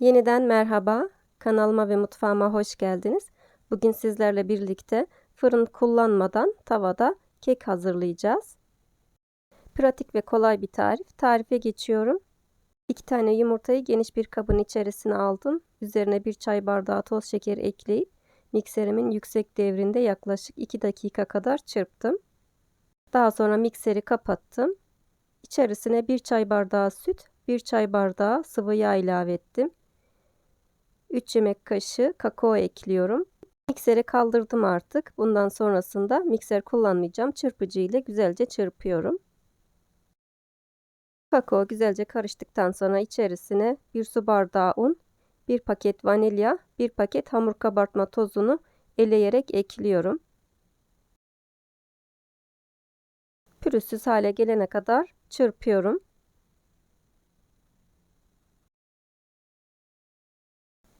Yeniden merhaba. Kanalıma ve mutfağıma hoş geldiniz. Bugün sizlerle birlikte fırın kullanmadan tavada kek hazırlayacağız. Pratik ve kolay bir tarif. Tarife geçiyorum. 2 tane yumurtayı geniş bir kabın içerisine aldım. Üzerine bir çay bardağı toz şeker ekleyip mikserimin yüksek devrinde yaklaşık 2 dakika kadar çırptım. Daha sonra mikseri kapattım. İçerisine bir çay bardağı süt, bir çay bardağı sıvı yağ ilave ettim. 3 yemek kaşığı kakao ekliyorum. Mikseri kaldırdım artık. Bundan sonrasında mikser kullanmayacağım. Çırpıcı ile güzelce çırpıyorum. Kakao güzelce karıştıktan sonra içerisine bir su bardağı un, bir paket vanilya, bir paket hamur kabartma tozunu eleyerek ekliyorum. Pürüzsüz hale gelene kadar çırpıyorum.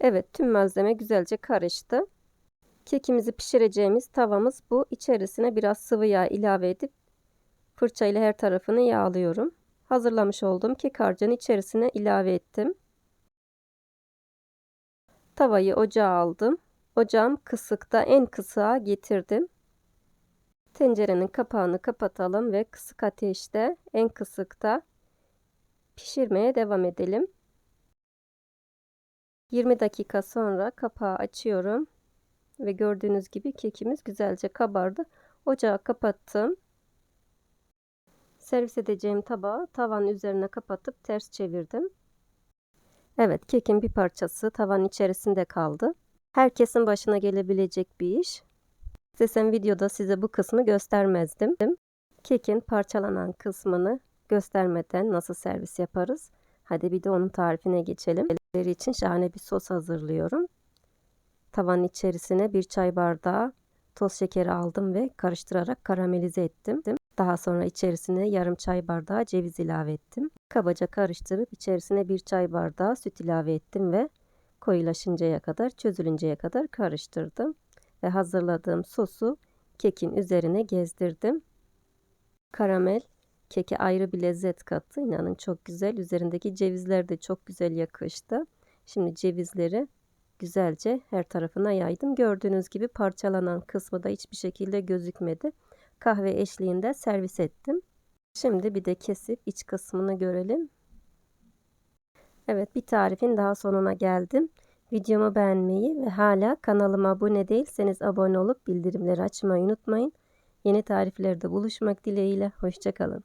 Evet tüm malzeme güzelce karıştı. Kekimizi pişireceğimiz tavamız bu. İçerisine biraz sıvı yağ ilave edip fırça ile her tarafını yağlıyorum. Hazırlamış olduğum kek harcını içerisine ilave ettim. Tavayı ocağa aldım. Ocağım kısıkta en kısığa getirdim. Tencerenin kapağını kapatalım ve kısık ateşte en kısıkta pişirmeye devam edelim. 20 dakika sonra kapağı açıyorum ve gördüğünüz gibi kekimiz güzelce kabardı. Ocağı kapattım. Servis edeceğim tabağı tavanın üzerine kapatıp ters çevirdim. Evet kekin bir parçası tavanın içerisinde kaldı. Herkesin başına gelebilecek bir iş. İstesem videoda size bu kısmı göstermezdim. Kekin parçalanan kısmını göstermeden nasıl servis yaparız? Hadi bir de onun tarifine geçelim. İçin şahane bir sos hazırlıyorum. Tavanın içerisine bir çay bardağı toz şekeri aldım ve karıştırarak karamelize ettim. Daha sonra içerisine yarım çay bardağı ceviz ilave ettim. Kabaca karıştırıp içerisine bir çay bardağı süt ilave ettim ve koyulaşıncaya kadar, çözülünceye kadar karıştırdım. Ve hazırladığım sosu kekin üzerine gezdirdim. Karamel keke ayrı bir lezzet kattı. İnanın çok güzel. Üzerindeki cevizler de çok güzel yakıştı. Şimdi cevizleri güzelce her tarafına yaydım. Gördüğünüz gibi parçalanan kısmı da hiçbir şekilde gözükmedi. Kahve eşliğinde servis ettim. Şimdi bir de kesip iç kısmını görelim. Evet bir tarifin daha sonuna geldim. Videomu beğenmeyi ve hala kanalıma abone değilseniz abone olup bildirimleri açmayı unutmayın. Yeni tariflerde buluşmak dileğiyle. Hoşçakalın.